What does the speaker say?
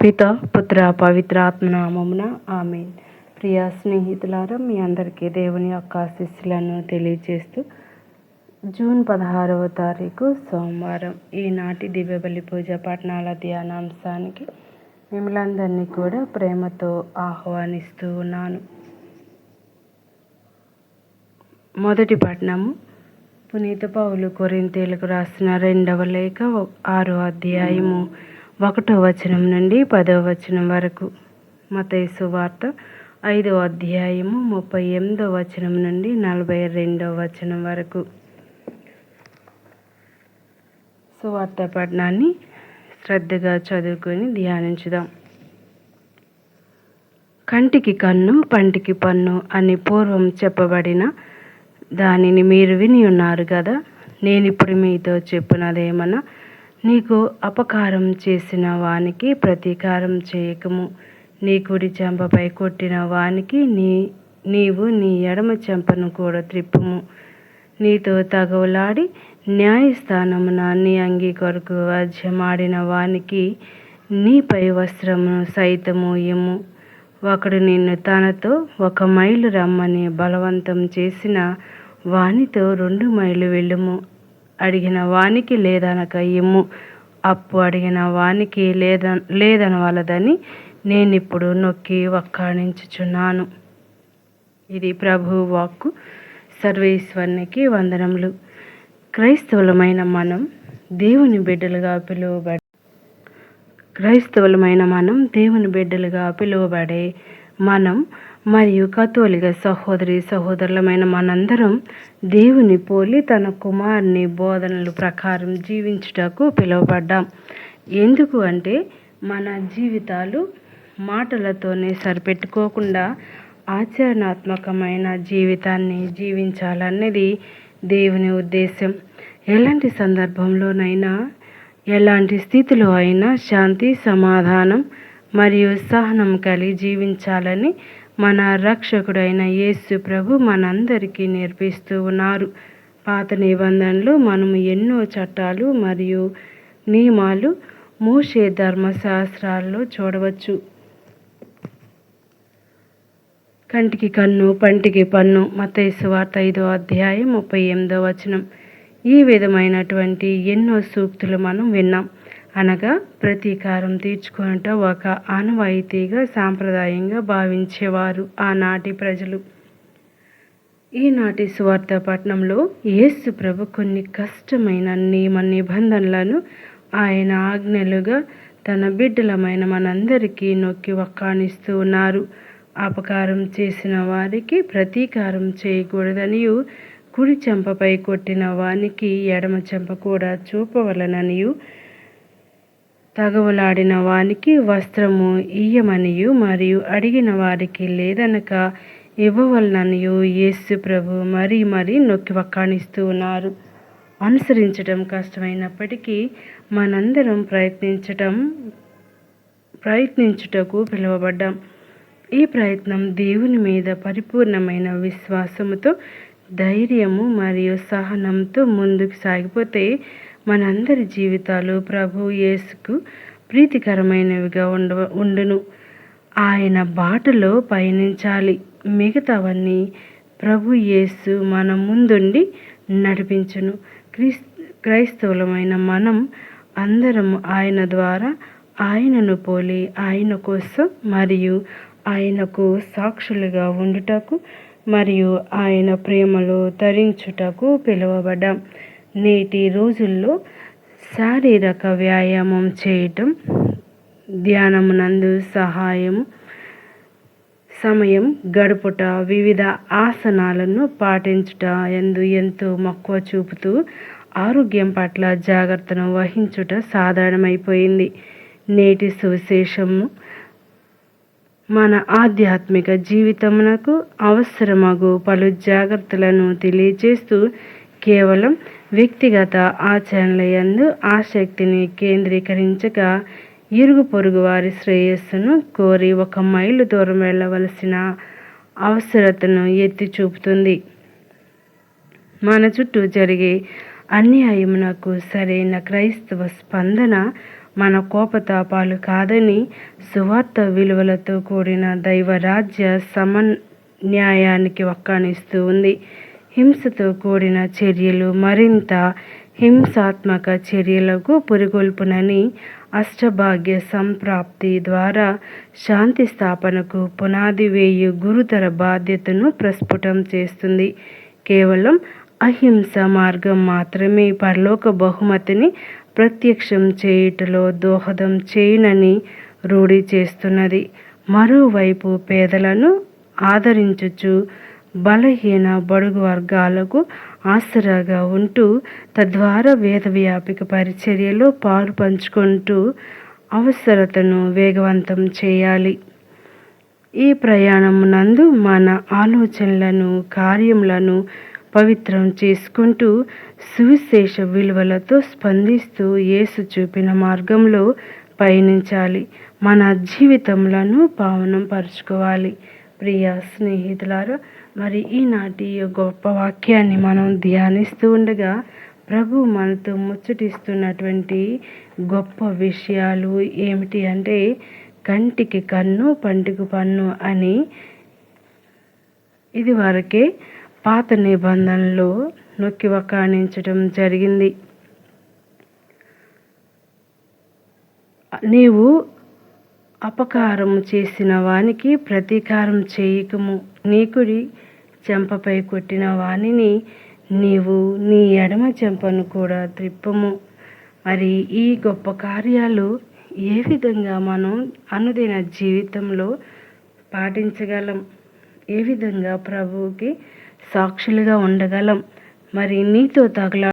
పిత పుత్ర పవిత్ర ఆత్మనామమున ఆమె ప్రియ స్నేహితులారా మీ అందరికీ దేవుని యొక్క ఆశీస్సులను తెలియజేస్తూ జూన్ పదహారవ తారీఖు సోమవారం ఈనాటి దివ్యబలి పూజ పట్టణాల ధ్యానాంశానికి మిమ్మల్ందరినీ కూడా ప్రేమతో ఆహ్వానిస్తూ ఉన్నాను. మొదటి పట్టణము పునీత పౌలు కొరింతేలకు రాసిన రెండవ లేఖ ఆరో అధ్యాయము ఒకటో వచనం నుండి పదో వచనం వరకు. మతేసు వార్త ఐదో అధ్యాయము ముప్పై ఎనిమిదో వచనం నుండి నలభై రెండవ వచనం వరకు. సువార్త పఠనాన్ని శ్రద్ధగా చదువుకొని ధ్యానించుదాం. కంటికి కన్ను పంటికి పన్ను అని పూర్వం చెప్పబడిన దానిని మీరు విని ఉన్నారు కదా? నేను ఇప్పుడు మీతో చెప్పినదేమన్నా నీకు అపకారం చేసిన వానికి ప్రతీకారం చేయకము. నీ కుడి చెంపపై కొట్టిన వానికి నీ నీవు నీ ఎడమ చెంపను కూడా త్రిప్పుము. నీతో తగవులాడి న్యాయస్థానమున నీ అంగీ కొరకు వానికి నీపై వస్త్రమును సైతము ఇమ్ము ఒకడు నిన్ను తనతో ఒక మైలు రమ్మని బలవంతం చేసిన వానితో రెండు మైలు వెళ్ళుము. అడిగిన వానికి లేదనక ఇమ్ము. అప్పు అడిగిన వానికి లేద లేదనవలదని నేనిప్పుడు నొక్కి వక్కాణించుచున్నాను. ఇది ప్రభు వాక్కు. సర్వేశ్వరునికి వందనములు. క్రైస్తవులమైన మనం దేవుని బిడ్డలుగా పిలువబడి క్రైస్తవులమైన మనం దేవుని బిడ్డలుగా పిలువబడే మనం మరియు కథోలిక సహోదరి సహోదరులమైన మనందరం దేవుని పోలి తన కుమారుని బోధనలు ప్రకారం జీవించుటకు పిలువబడ్డాం. ఎందుకు అంటే మన జీవితాలు మాటలతోనే సరిపెట్టుకోకుండా ఆచరణాత్మకమైన జీవితాన్ని జీవించాలన్నది దేవుని ఉద్దేశం ఎలాంటి సందర్భంలోనైనా ఎలాంటి స్థితిలో అయినా శాంతి సమాధానం మరియు సహనం కలిగి జీవించాలని మన రక్షకుడైన యేసు ప్రభు మనందరికీ నేర్పిస్తూ ఉన్నారు. పాత నిబంధనలు మనము ఎన్నో చట్టాలు మరియు నియమాలు మూషే ధర్మశాస్త్రాల్లో చూడవచ్చు. కంటికి కన్ను పంటికి పన్ను మతైసు వార్త ఐదో అధ్యాయం ముప్పై ఎనిమిదో వచనం. ఈ విధమైనటువంటి ఎన్నో సూక్తులు మనం విన్నాం. అనగా ప్రతీకారం తీర్చుకున్నట ఒక ఆనవాయితీగా సాంప్రదాయంగా భావించేవారు ఆనాటి ప్రజలు. ఈనాటి సువార్త పట్టణంలో యేసు ప్రభు కొన్ని కష్టమైన నియమ నిబంధనలను ఆయన ఆజ్ఞలుగా తన బిడ్డలమైన మనందరికీ నొక్కి వక్కాణిస్తూ ఉన్నారు. అపకారం చేసిన వారికి ప్రతీకారం చేయకూడదనియు కుడి చెంపపై కొట్టిన వానికి ఎడమ చెంప కూడా చూపవలననియు తగవలాడిన వానికి వస్త్రము ఇయ్యమనియు మరియు అడిగిన వారికి లేదనక ఇవ్వవలననియు యేసు ప్రభు మరీ మరీ నొక్కి వక్కాణిస్తూ ఉన్నారు. అనుసరించడం కష్టమైనప్పటికీ మనందరం ప్రయత్నించటం ప్రయత్నించుటకు పిలువబడ్డాం. ఈ ప్రయత్నం దేవుని మీద పరిపూర్ణమైన విశ్వాసముతో ధైర్యము మరియు సహనంతో ముందుకు సాగిపోతే మనందరి జీవితాలు ప్రభు యేసుకు ప్రీతికరమైనవిగా ఉండ ఉండును. ఆయన బాటలో పయనించాలి. మిగతావన్నీ ప్రభు యేసు మన ముందుండి నడిపించును. క్రీస్ క్రైస్తవులమైన మనం అందరం ఆయన ద్వారా ఆయనను పోలి ఆయన కోసం మరియు ఆయనకు సాక్షులుగా ఉండుటకు మరియు ఆయన ప్రేమలో తరించుటకు పిలువబడ్డాం. నేటి రోజుల్లో శారీరక వ్యాయామం చేయటం ధ్యానమునందు సహాయం సమయం గడుపుట వివిధ ఆసనాలను పాటించుట ఎందు ఎంతో మక్కువ చూపుతూ ఆరోగ్యం పట్ల జాగ్రత్తను వహించుట సాధారణమైపోయింది. నేటి సువిశేషము మన ఆధ్యాత్మిక జీవితమునకు అవసరమగు పలు జాగ్రత్తలను తెలియజేస్తూ కేవలం వ్యక్తిగత ఆచరణల యందు ఆసక్తిని కేంద్రీకరించగా ఇరుగు పొరుగు వారి శ్రేయస్సును కోరి ఒక మైలు దూరం వెళ్ళవలసిన అవసరతను ఎత్తి చూపుతుంది. మన చుట్టూ జరిగే అన్యాయమునకు సరైన క్రైస్తవ స్పందన మన కోపతాపాలు కాదని సువార్త విలువలతో కూడిన దైవరాజ్య సమన్యాయానికి వక్కాణిస్తూ ఉంది. హింసతో కూడిన చర్యలు మరింత హింసాత్మక చర్యలకు పురిగొల్పునని అష్టభాగ్య సంప్రాప్తి ద్వారా శాంతి స్థాపనకు పునాది వేయు గురుతర బాధ్యతను ప్రస్ఫుటం చేస్తుంది. కేవలం అహింస మార్గం మాత్రమే పరలోక బహుమతిని ప్రత్యక్షం చేయుటలో దోహదం చేయునని రూఢి చేస్తున్నది. మరోవైపు పేదలను ఆదరించుచు బలహీన బడుగు వర్గాలకు ఆసరాగా ఉంటూ తద్వారా వేదవ్యాపిక పరిచర్యలో పాలు పంచుకుంటూ అవసరతను వేగవంతం చేయాలి. ఈ ప్రయాణమునందు మన ఆలోచనలను కార్యములను పవిత్రం చేసుకుంటూ సువిశేష విలువలతో స్పందిస్తూ యేసు చూపిన మార్గంలో పయనించాలి. మన జీవితములను పావనం పరుచుకోవాలి. ప్రియ స్నేహితులారు మరి ఈనాటి గొప్ప వాక్యాన్ని మనం ధ్యానిస్తూ ఉండగా ప్రభు మనతో ముచ్చటిస్తున్నటువంటి గొప్ప విషయాలు ఏమిటి అంటే కంటికి కన్ను పంటికి పన్ను అని ఇది వరకే పాత నిబంధనలో నొక్కి వకాణించడం జరిగింది. నీవు అపకారము చేసిన వానికి ప్రతీకారం చేయకము. నీకుడి చెంపపై కొట్టిన వానిని నీవు నీ ఎడమ చెంపను కూడా త్రిప్పము. మరి ఈ గొప్ప కార్యాలు ఏ విధంగా మనం అనుదిన జీవితంలో పాటించగలం? ఏ విధంగా ప్రభువుకి సాక్షులుగా ఉండగలం? మరి నీతో తగల